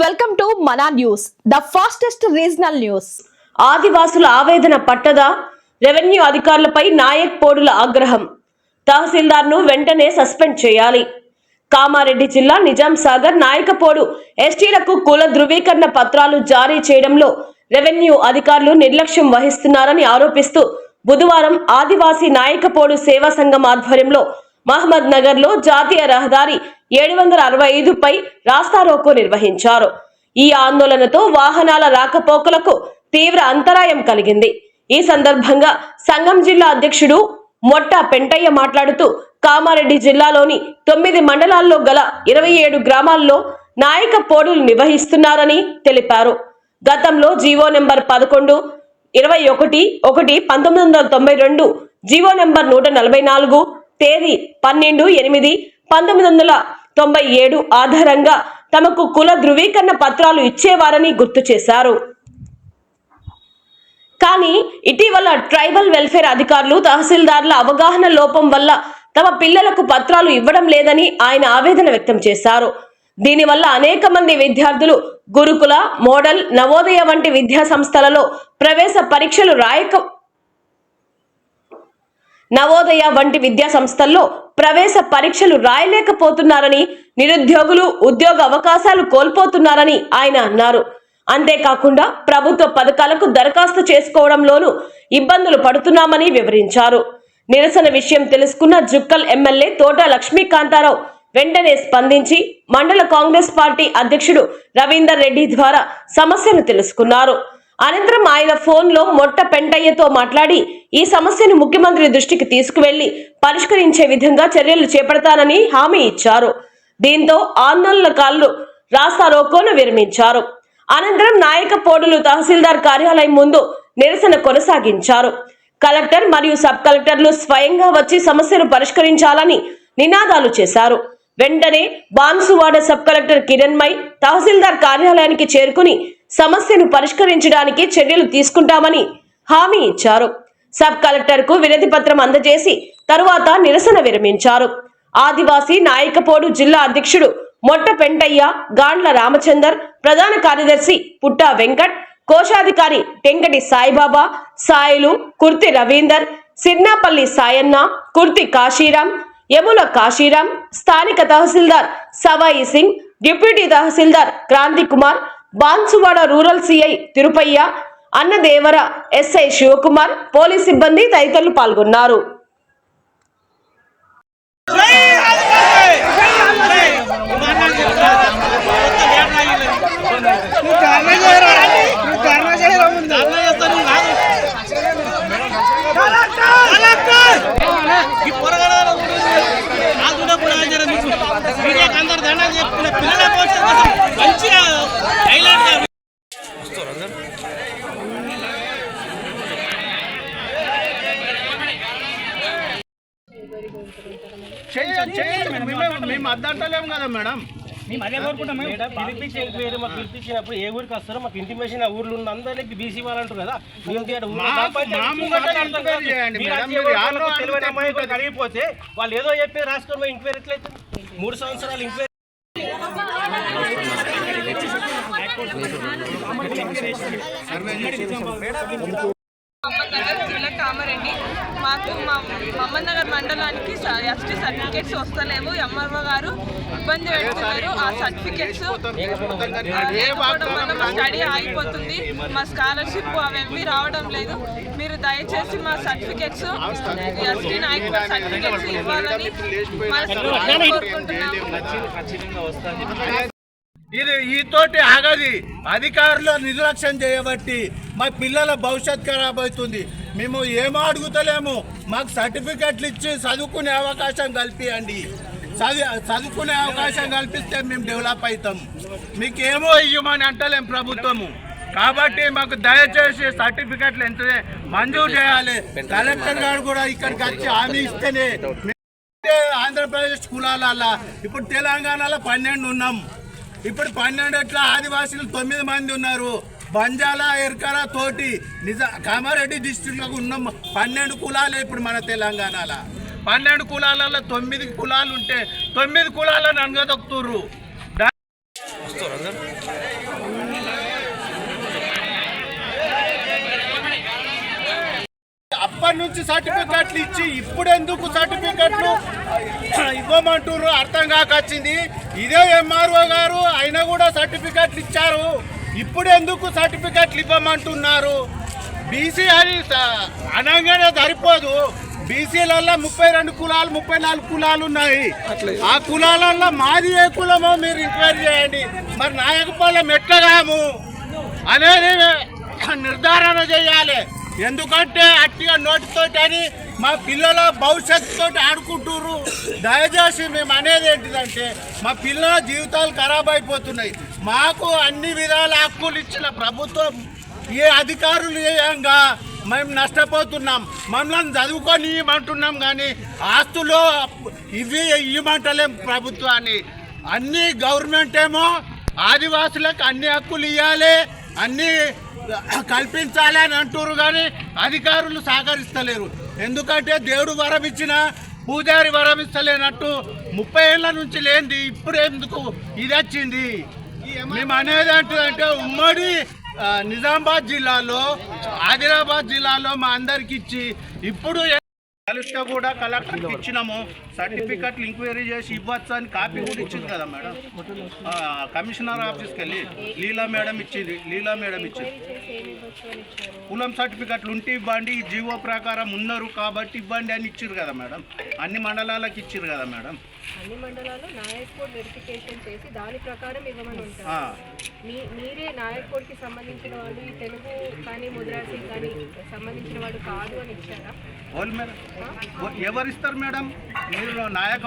Welcome to Mana news the fastest regional news ఆదివాసుల ఆవేదన పట్టదా? Revenue అధికారులపై నాయక్ పోడుల ఆగ్రహం. తహసీల్దార్ను వెంటనే సస్పెండ్ చేయాలి. కామారెడ్డి జిల్లా నిజాం సాగర్ నాయకపోడు ఎస్టీలకు కుల ధృవీకరణ పత్రాలు జారీ చేయడంలో రెవెన్యూ అధికారులు నిర్లక్ష్యం వహిస్తున్నారని ఆరోపిస్తూ బుధవారం ఆదివాసీ నాయకపోడు సేవా సంఘం ఆధ్వర్యంలో మహమ్మద్ నగర్లో జాతీయ రహదారి ఏడు వందల అరవై ఐదుపై రాస్తారోకో నిర్వహించారు. ఈ ఆందోళనతో వాహనాల రాకపోకలకు తీవ్ర అంతరాయం కలిగింది. ఈ సందర్భంగా సంఘం జిల్లా అధ్యక్షుడు మొట్ట పెంటయ్య మాట్లాడుతూ కామారెడ్డి జిల్లాలోని తొమ్మిది మండలాల్లో గల ఇరవై ఏడు గ్రామాల్లో నాయక పోడులు నిర్వహిస్తున్నారని తెలిపారు. గతంలో జీవో నెంబర్ పదకొండు ఇరవై ఒకటి ఒకటి పంతొమ్మిది వందల తొంభై రెండు జీవో నెంబర్ నూట నలభై నాలుగు తేదీ పన్నెండు ఎనిమిది పంతొమ్మిది వందల తొంభై ఏడు ఆధారంగా తమకు కుల ధృవీకరణ పత్రాలు ఇచ్చేవారని గుర్తు చేశారు. కానీ ఇటీవల ట్రైబల్ వెల్ఫేర్ అధికారులు తహసీల్దార్ల అవగాహన లోపం వల్ల తమ పిల్లలకు పత్రాలు ఇవ్వడం లేదని ఆయన ఆవేదన వ్యక్తం చేశారు. దీనివల్ల అనేక మంది విద్యార్థులు గురుకుల మోడల్ నవోదయ వంటి విద్యా సంస్థలలో ప్రవేశ పరీక్షలు రాయక నవోదయ వంటి విద్యా సంస్థల్లో ప్రవేశ పరీక్షలు రాయలేకపోతున్నారని నిరుద్యోగులు ఉద్యోగ అవకాశాలు కోల్పోతున్నారని ఆయన అన్నారు. అంతేకాకుండా ప్రభుత్వ పథకాలకు దరఖాస్తు చేసుకోవడంలోనూ ఇబ్బందులు పడుతున్నామని వివరించారు. నిరసన విషయం తెలుసుకున్న జుక్కల్ ఎమ్మెల్యే తోట లక్ష్మీకాంతారావు వెంటనే స్పందించి మండల కాంగ్రెస్ పార్టీ అధ్యక్షుడు రవీందర్ రెడ్డి ద్వారా సమస్యను తెలుసుకున్నారు. అనంతరం ఆయన ఫోన్లో మొట్ట పెంటయ్యతో మాట్లాడి ఈ సమస్యను ముఖ్యమంత్రి దృష్టికి తీసుకువెళ్ళి పరిష్కరించే విధంగా చర్యలు చేపడతానని హామీ ఇచ్చారు. దీంతో ఆందోళనకారులు రాస్తారోకోను విరమించారు. అనంతరం నాయకపోడులు తహసీల్దార్ కార్యాలయం ముందు నిరసన కొనసాగించారు. కలెక్టర్ మరియు సబ్ కలెక్టర్లు స్వయంగా వచ్చి సమస్యను పరిష్కరించాలని నినాదాలు చేశారు. వెంటనే బాన్సువాడ సబ్ కలెక్టర్ కిరణ్మై తహసీల్దార్ కార్యాలయానికి చేరుకుని సమస్యను పరిష్కరించడానికి చర్యలు తీసుకుంటామని హామీ ఇచ్చారు. సబ్ కలెక్టర్కు వినతి పత్రం అందజేసి తరువాత నిరసన విరమించారు. ఆదివాసీ నాయకపోడు జిల్లా అధ్యక్షుడు మొట్ట పెంటయ్య గాండ్ల రామచందర్ ప్రధాన కార్యదర్శి పుట్ట వెంకట్ కోశాధికారి టెంకటి సాయిబాబా సాయిలు కుర్తి రవీందర్ సిర్నాపల్లి సాయన్న కుర్తి కాశీరాం యముల కాశీరాం స్థానిక tahsildar Sawai Singh deputy tahsildar Kranthi Kumar Banswada rural CI Tirupaiah Annadevara SI Sivakumar police సిబ్బంది తదితరులు పాల్గొన్నారు నువ్వు ధర్నా చేయరా నువ్వు ధర్నా చేయరా ముందు ఈ పొరగడ ఆగునప్పుడు ఆచార మీకు మీడియాకి అందరు దండాలు చెప్పుకున్న పిల్లల కోసం మంచిగా హైలైట్ చేయండి చేయండి మేము- మేము అద్దంటలేము కదా మేడం. మేము అదే కోరుకుంటాం మేడం. పిలిపించి ఎంక్వైరీ మాకు పిలిపించినప్పుడు ఏ ఊరికి వస్తారో మాకు ఇంటిమేషన్ ఆ ఊర్లో ఉన్న అందరికి బీసీ మాట్లాడతాం ఎంక్వైరీ కాదు. తెలియని అమ్మాయి వాళ్ళు ఏదో చెప్పి రాసుకొని ఎంక్వైరీ ఎట్లయితే మూడు సంవత్సరాలు ఎంక్వైరీ కామారెడ్డి మాకు మా మహమ్మద్ నగర్ మండలానికి ఎస్టీ సర్టిఫికేట్స్ వస్తలేవు. ఎంఆర్ఓ గారు ఇబ్బంది పెడుతున్నారు. ఆ సర్టిఫికేట్స్ లేకపోవడం వల్ల మా స్టడీ ఆగిపోతుంది. మా స్కాలర్షిప్ అవేవి రావడం లేదు. మీరు దయచేసి మా సర్టిఫికేట్స్ ఎస్టీ నాయకుల సర్టిఫికేట్స్ ఇవ్వాలని కోరుకుంటున్నాము. ఇది ఈ తోటి ఆగది. అధికారులు నిర్లక్ష్యం చేయబట్టి మా పిల్లల భవిష్యత్ ఖరాబ్ అవుతుంది. మేము ఏమో అడుగుతలేము. మాకు సర్టిఫికెట్లు ఇచ్చి చదువుకునే అవకాశం కల్పియండి. చదువుకునే అవకాశం కల్పిస్తే మేము డెవలప్ అవుతాం. మీకు ఏమో ఇవ్వమని అంటలేం ప్రభుత్వము. కాబట్టి మాకు దయచేసి సర్టిఫికెట్లు ఎంత మంజూరు చేయాలి. కలెక్టర్ గారు కూడా ఇక్కడికి వచ్చి హామీ ఇస్తేనే ఆంధ్రప్రదేశ్ కులాల ఇప్పుడు తెలంగాణలో పన్నెండు ఉన్నాం. ఇప్పుడు పన్నెండు ఎట్లా ఆదివాసీలు తొమ్మిది మంది ఉన్నారు. బంజాల ఎర్కర తోటి నిజ కామారెడ్డి డిస్టిక్లో ఉన్నాం. పన్నెండు కులాలే ఇప్పుడు మన తెలంగాణలో. పన్నెండు కులాలలో తొమ్మిది కులాలు ఉంటే తొమ్మిది కులాలను అనగదొక్కుతుర్రు అప్పటి నుంచి సర్టిఫికెట్లు ఇచ్చి ఇప్పుడు ఎందుకు సర్టిఫికెట్లు? ఇవ్వమంటున్నారు అర్థం కాకొచ్చింది ఇదే ఎంఆర్ఓ గారు అయినా కూడా సర్టిఫికెట్లు ఇచ్చారు. ఇప్పుడు ఎందుకు సర్టిఫికెట్లు ఇవ్వమంటున్నారు? బీసీ అది అనగానే సరిపోదు. బీసీలలో ముప్పై రెండు కులాలు ముప్పై నాలుగు కులాలు ఉన్నాయి. ఆ కులాలలో మాది ఏ కులమో మీరు ఎంక్వైరీ చేయండి. మరి నాయకపాలెం ఎట్లగాము అనేది నిర్ధారణ చేయాలి. ఎందుకంటే అట్టిగా నోటితోటి అని మా పిల్లల భవిష్యత్తుతో ఆడుకుంటుర్రు. దయచేసి మేము అనేది ఏంటిదంటే మా పిల్లల జీవితాలు ఖరాబ్ అయిపోతున్నాయి. మాకు అన్ని విధాల హక్కులు ఇచ్చిన ప్రభుత్వం ఏ అధికారులు ఏయంగా మేము నష్టపోతున్నాం. మమ్మల్ని చదువుకొని ఇవ్వమంటున్నాం కానీ ఆస్తులు ఇవి ఇవ్వమంటలేం ప్రభుత్వాన్ని. అన్ని గవర్నమెంట్ ఏమో ఆదివాసులకు అన్ని హక్కులు ఇవ్వాలి అన్ని కల్పించాలి అని అంటారు కానీ అధికారులు సహకరిస్తలేరు. ఎందుకంటే దేవుడు వరం ఇచ్చిన పూజారి వరం ఇస్తలేనట్టు ముప్పై ఏళ్ళ నుంచి లేనిది ఇప్పుడు ఎందుకు ఇది వచ్చింది. మేము అనేది అంటే ఉమ్మడి నిజామాబాద్ జిల్లాలో ఆదిలాబాద్ జిల్లాలో మా అందరికి ఇచ్చి ఇప్పుడు కలిస్తే కూడా కలెక్టర్కి ఇచ్చినాము. సర్టిఫికెట్లు ఎంక్వైరీ చేసి ఇవ్వచ్చు అని కాపీ కూడా ఇచ్చింది కదా మేడం. కమిషనర్ ఆఫీస్కి వెళ్ళి లీలా మేడం ఇచ్చింది. లీలా మేడం ఇచ్చింది. కులం సర్టిఫికెట్లు ఉంటే ఇవ్వండి జీవో ప్రకారం ఉన్నారు కాబట్టి ఇవ్వండి అని ఇచ్చారు కదా మేడం. అన్ని మండలాలకు ఇచ్చారు కదా మేడం. అన్ని మండలాల్లో నాయక్ కోడ్ వెరిఫికేషన్ చేసి దాని ప్రకారం ఇవ్వమని ఉంటారు. మీ మీరే నాయక్ కోడ్కి సంబంధించిన వాళ్ళు ఈ తెలుగు కానీ ముద్రాసి కానీ సంబంధించిన వాడు కాదు అని ఇచ్చారా? ఎవరు ఇస్తారు మేడం? మీరు నాయక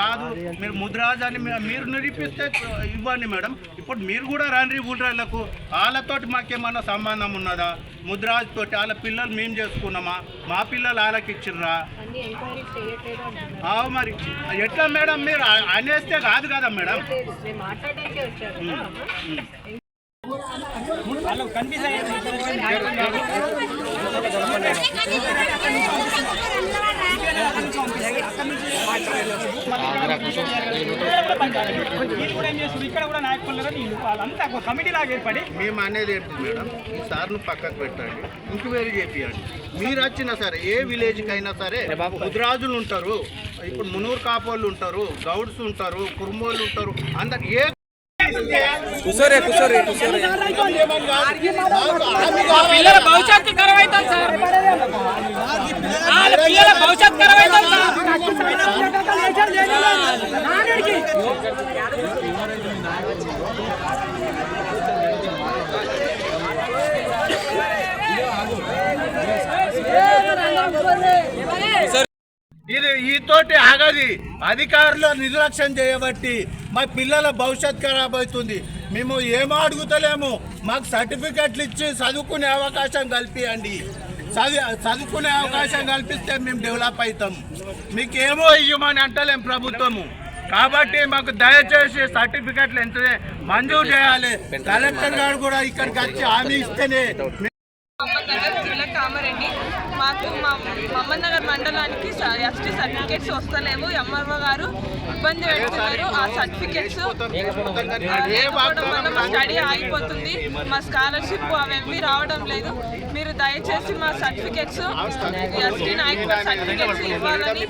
కాదు మీరు ముద్రాజ్ అని మీరు నిరూపిస్తే ఇవ్వండి మేడం. ఇప్పుడు మీరు కూడా రండి ఊళ్ళకు వాళ్ళతోటి మాకేమన్నా సంబంధం ఉన్నదా? ముద్రాజ్ తోటి వాళ్ళ పిల్లలు మేము చేసుకున్నామా? మా పిల్లలు వాళ్ళకి ఇచ్చిర్రా? ఆ, మరి. ఎట్లా మేడం? మీరు అనేస్తే కాదు కదా మేడం? కనిపిస్తాయి? మేము అనేది ఏంటి మేడం? ఈ సార్ను పక్కకు పెట్టండి ఎంక్వైరీ చేపియండి. మీరు వచ్చినా సరే ఏ విలేజ్కి అయినా సరే ముద్రాజులు ఉంటారు ఇప్పుడు మునూరు కాపోళ్ళు ఉంటారు గౌడ్స్ ఉంటారు కుర్మోళ్ళు ఉంటారు అందరు ఏ కూర్చోరే కూర్చోరే కూర్చోరే పిల్లల భవిష్యత్తు ఖరాబ్ అవుతుంది సార్ వాళ్ళ పిల్లల భవిష్యత్తు ఖరాబ్ అవుతుంది సార్ ఇది ఈ తోటి ఆగది. అధికారులు నిర్లక్ష్యం చేయబట్టి మా పిల్లల భవిష్యత్ ఖరాబ్ అవుతుంది. మేము ఏమో అడుగుతలేము. మాకు సర్టిఫికెట్లు ఇచ్చి చదువుకునే అవకాశం కల్పియండి. చదివి చదువుకునే అవకాశం కల్పిస్తే మేము డెవలప్ అవుతాం. మీకేమో ఇవ్వమని అంటలేం ప్రభుత్వము. కాబట్టి మాకు దయచేసి సర్టిఫికెట్లు ఎంత మంజూరు చేయాలి. కలెక్టర్ గారు కూడా ఇక్కడికి వచ్చి హామీ ఇస్తేనే కామారెడ్డి మాకు మా మహమ్మద్ నగర్ మండలానికి ఎస్టీ సర్టిఫికేట్స్ వస్తలేవు. ఎంఆర్ఓ గారు ఇబ్బంది పెడుతున్నారు. ఆ సర్టిఫికేట్స్ లేకపోవడం వల్ల మా స్టడీ ఆగిపోతుంది. మా స్కాలర్షిప్ అవేవి రావడం లేదు. మీరు దయచేసి మా సర్టిఫికేట్స్ ఎస్టీ నాయకుల సర్టిఫికేట్స్ ఇవ్వాలని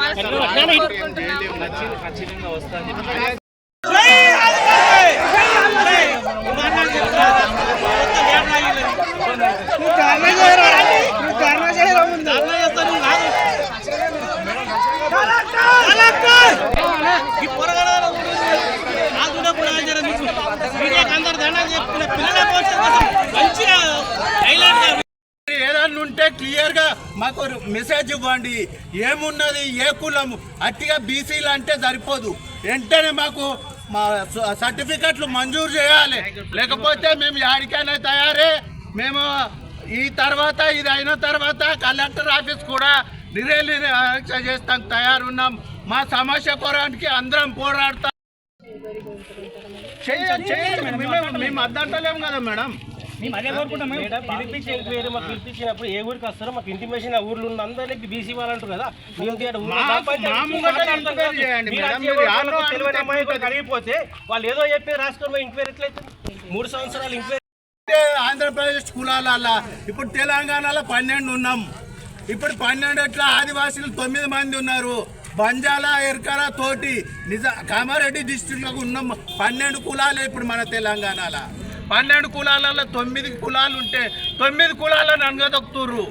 మనస్ఫూర్తిగా కోరుకుంటున్నాము ఈ పోరగాళ్ళ నాకు కూడా కూడా జర మీకు మీడియాకి అందరు దండాలు చెప్పుకునే పిల్లల భవిష్యత్తు కోసం మంచిగా హైలైట్గా ఏదన్నా ఉంటే క్లియర్గా మాకు మెసేజ్ ఇవ్వండి. ఏమున్నది ఏ కులము? అట్టిగా బీసీలు అంటే సరిపోదు. వెంటనే మాకు మా స- సర్టిఫికెట్లు మంజూరు చేయాలి. లేకపోతే మేము యాడికైనా తయారే. మేము ఈ తర్వాత ఇది అయిన తర్వాత కలెక్టర్ ఆఫీస్ కూడా నిరేలీక్ష చేస్తాం తయారున్నాం. మా సమస్య కొరానికి అందరం పోరాడతాం. మేము- మేము అద్దంటలేము కదా మేడం. మేము అదే కోరుకుంటాం పిలిపించి ఎంక్వైరీ మాకు పిలిపించినప్పుడు ఏ ఊరికి వస్తారో మాకు ఇంటిమేషన్ ఆ ఊర్లో ఉన్న అందరికి బీసీ మాట్లాడతాం ఎంక్వైరీ కదా. కలిగిపోతే వాళ్ళు ఏదో చెప్పి రాసుకొని ఎంక్వైరీ ఎట్లయితే మూడు సంవత్సరాలు ఎంక్వైరీ ఆంధ్రప్రదేశ్ కులాల ఇప్పుడు తెలంగాణలో పన్నెండు ఉన్నాం. ఇప్పుడు పన్నెండట్ల ఆదివాసీలు తొమ్మిది మంది ఉన్నారు. బంజాలా ఎర్కర తోటి నిజ కామారెడ్డి డిస్టిక్లో ఉన్న పన్నెండు కులాలు ఇప్పుడు మన తెలంగాణలో. పన్నెండు కులాలలో తొమ్మిది కులాలు ఉంటే తొమ్మిది కులాలను అనగదొక్కుతుర్రు